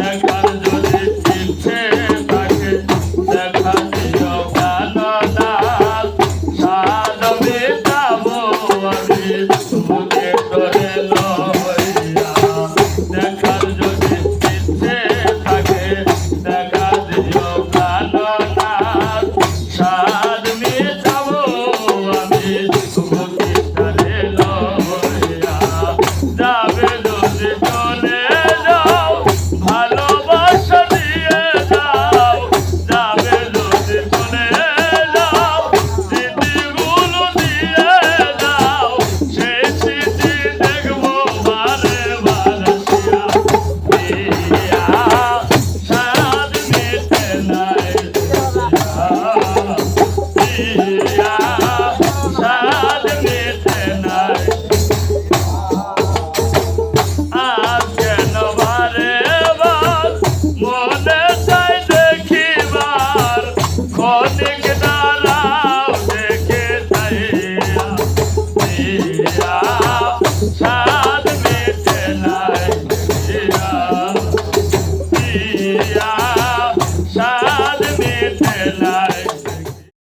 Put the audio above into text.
এক साथ में चला दिया